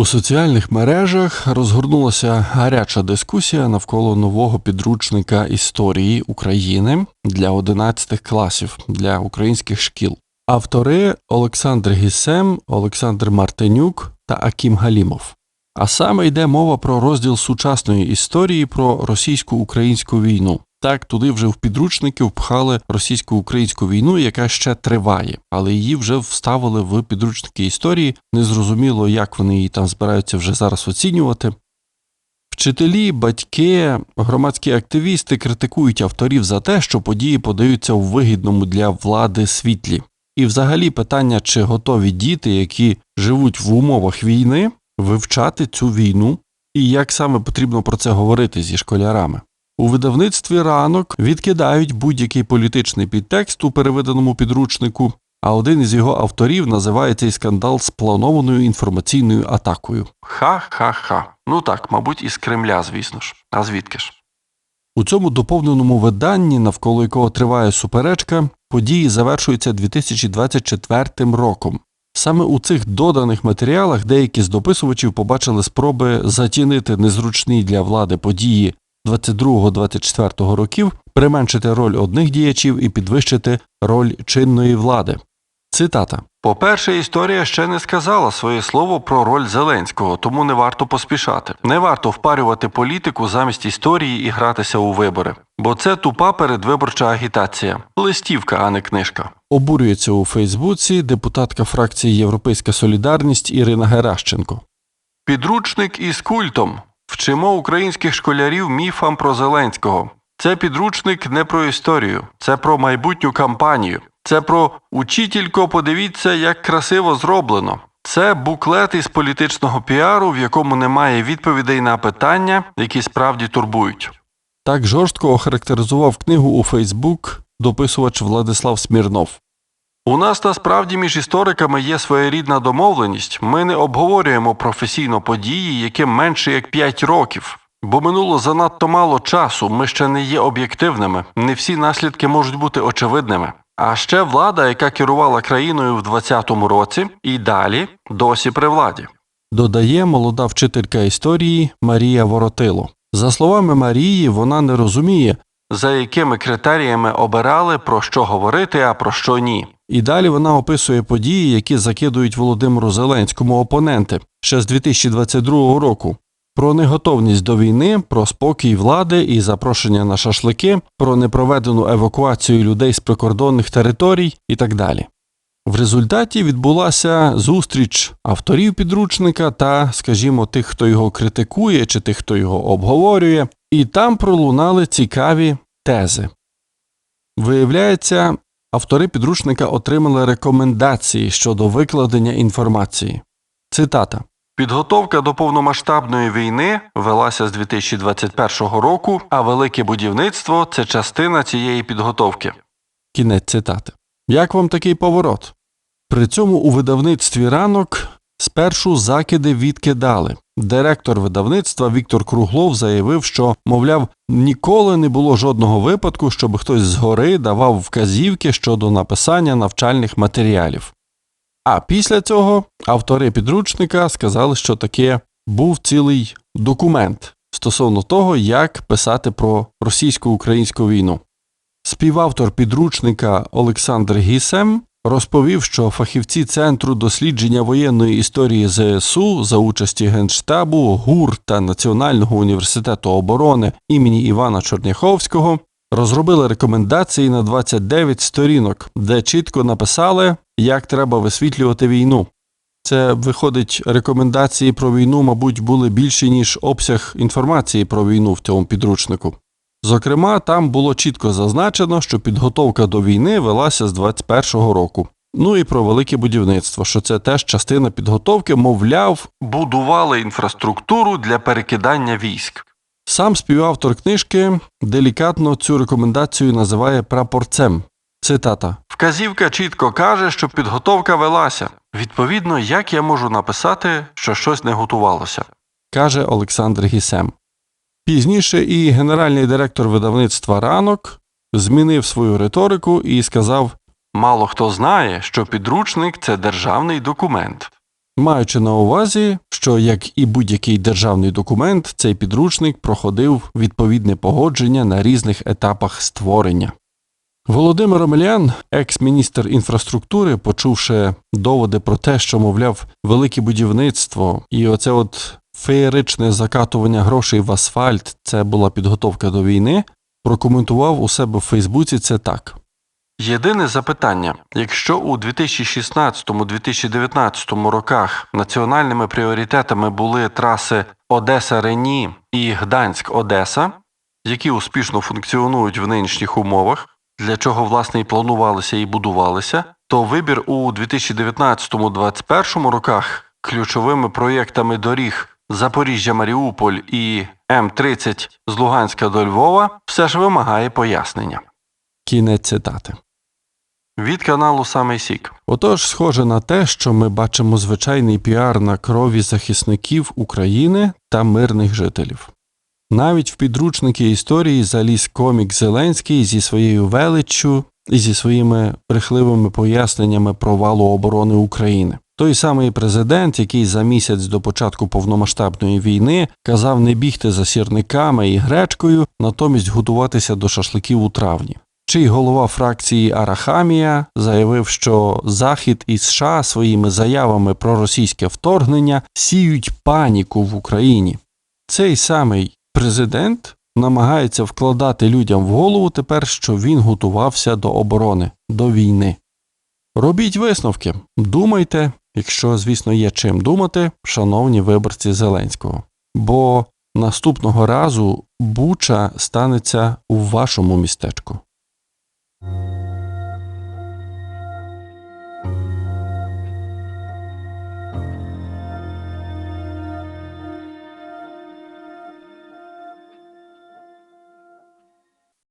У соціальних мережах розгорнулася гаряча дискусія навколо нового підручника історії України для 11 класів для українських шкіл. Автори Олександр Гісем, Олександр Мартинюк та Акім Галімов. А саме йде мова про розділ сучасної історії про російсько-українську війну. Так, туди вже в підручники впхали російсько-українську війну, яка ще триває, але її вже вставили в підручники історії. Незрозуміло, як вони її там збираються вже зараз оцінювати. Вчителі, батьки, громадські активісти критикують авторів за те, що події подаються у вигідному для влади світлі. І взагалі питання, чи готові діти, які живуть в умовах війни, вивчати цю війну, і як саме потрібно про це говорити зі школярами. У видавництві ранок відкидають будь-який політичний підтекст у переведеному підручнику, а один із його авторів називає цей скандал спланованою інформаційною атакою. Ха-ха-ха. Ну так, мабуть, із Кремля, звісно ж. А звідки ж? У цьому доповненому виданні, навколо якого триває суперечка, події завершуються 2024 роком. Саме у цих доданих матеріалах деякі з дописувачів побачили спроби затінити незручні для влади події 22-24 років, применшити роль одних діячів і підвищити роль чинної влади. Цитата: По-перше, історія ще не сказала своє слово про роль Зеленського, тому не варто поспішати. Не варто впарювати політику замість історії і гратися у вибори, бо це тупа передвиборча агітація, листівка, а не книжка. Обурюється у Фейсбуці депутатка фракції Європейська Солідарність Ірина Геращенко. Підручник із культом. Вчимо українських школярів міфам про Зеленського. Це підручник не про історію, це про майбутню кампанію. Це про учителько, подивіться, як красиво зроблено. Це буклет із політичного піару, в якому немає відповідей на питання, які справді турбують. Так жорстко охарактеризував книгу у Фейсбук дописувач Владислав Смірнов. У нас насправді між істориками є своєрідна домовленість. Ми не обговорюємо професійно події, яким менше як 5 років. Бо минуло занадто мало часу, ми ще не є об'єктивними, не всі наслідки можуть бути очевидними. А ще влада, яка керувала країною в 20-му році, і далі досі при владі. Додає молода вчителька історії Марія Воротило. За словами Марії, вона не розуміє, за якими критеріями обирали про що говорити, а про що ні. І далі вона описує події, які закидують Володимиру Зеленському опоненти ще з 2022 року. Про неготовність до війни, про спокій влади і запрошення на шашлики, про непроведену евакуацію людей з прикордонних територій і так далі. В результаті відбулася зустріч авторів підручника та, скажімо, тих, хто його критикує, чи тих, хто його обговорює, і там пролунали цікаві тези. Виявляється, автори підручника отримали рекомендації щодо викладення інформації. Цитата. Підготовка до повномасштабної війни велася з 2021 року, а велике будівництво це частина цієї підготовки. Кінець цитати. Як вам такий поворот? При цьому у видавництві ранок спершу закиди відкидали. Директор видавництва Віктор Круглов заявив, що, мовляв, ніколи не було жодного випадку, щоб хтось згори давав вказівки щодо написання навчальних матеріалів. А після цього автори підручника сказали, що таке був цілий документ стосовно того, як писати про російсько-українську війну. Співавтор підручника Олександр Гісем розповів, що фахівці Центру дослідження воєнної історії ЗСУ за участі Генштабу, ГУР та Національного університету оборони імені Івана Чорняховського розробили рекомендації на 29 сторінок, де чітко написали, як треба висвітлювати війну. Це виходить, рекомендації про війну, мабуть, були більші, ніж обсяг інформації про війну в цьому підручнику. Зокрема, там було чітко зазначено, що підготовка до війни велася з 21-го року. Ну і про велике будівництво, що це теж частина підготовки, мовляв, будували інфраструктуру для перекидання військ. Сам співавтор книжки делікатно цю рекомендацію називає прапорцем. Цитата: Вказівка чітко каже, що підготовка велася. Відповідно, як я можу написати, що щось не готувалося, каже Олександр Гісем. Пізніше і генеральний директор видавництва ранок змінив свою риторику і сказав: Мало хто знає, що підручник це державний документ, маючи на увазі, що, як і будь-який державний документ, цей підручник проходив відповідне погодження на різних етапах створення. Володимир Омелян, екс-міністр інфраструктури, почувши доводи про те, що, мовляв, велике будівництво і оце от феєричне закатування грошей в асфальт це була підготовка до війни, прокоментував у себе в Фейсбуці це так. Єдине запитання: якщо у 2016-2019 роках національними пріоритетами були траси Одеса Рені і Гданськ Одеса, які успішно функціонують в нинішніх умовах, для чого власне і планувалися і будувалися, то вибір у 2019-2021 роках ключовими проєктами доріг Запоріжжя Маріуполь і М30 з Луганська до Львова все ж вимагає пояснення. Кінець цитати. Від каналу Самий Сік. Отож, схоже на те, що ми бачимо звичайний піар на крові захисників України та мирних жителів. Навіть в підручники історії заліз комік Зеленський зі своєю величчю і зі своїми брехливими поясненнями провалу оборони України. Той самий президент, який за місяць до початку повномасштабної війни казав не бігти за сірниками і гречкою, натомість готуватися до шашликів у травні. Чий голова фракції Арахамія заявив, що Захід і США своїми заявами про російське вторгнення сіють паніку в Україні. Цей самий президент намагається вкладати людям в голову тепер, що він готувався до оборони, до війни. Робіть висновки, думайте, якщо, звісно, є чим думати, шановні виборці Зеленського. Бо наступного разу Буча станеться у вашому містечку.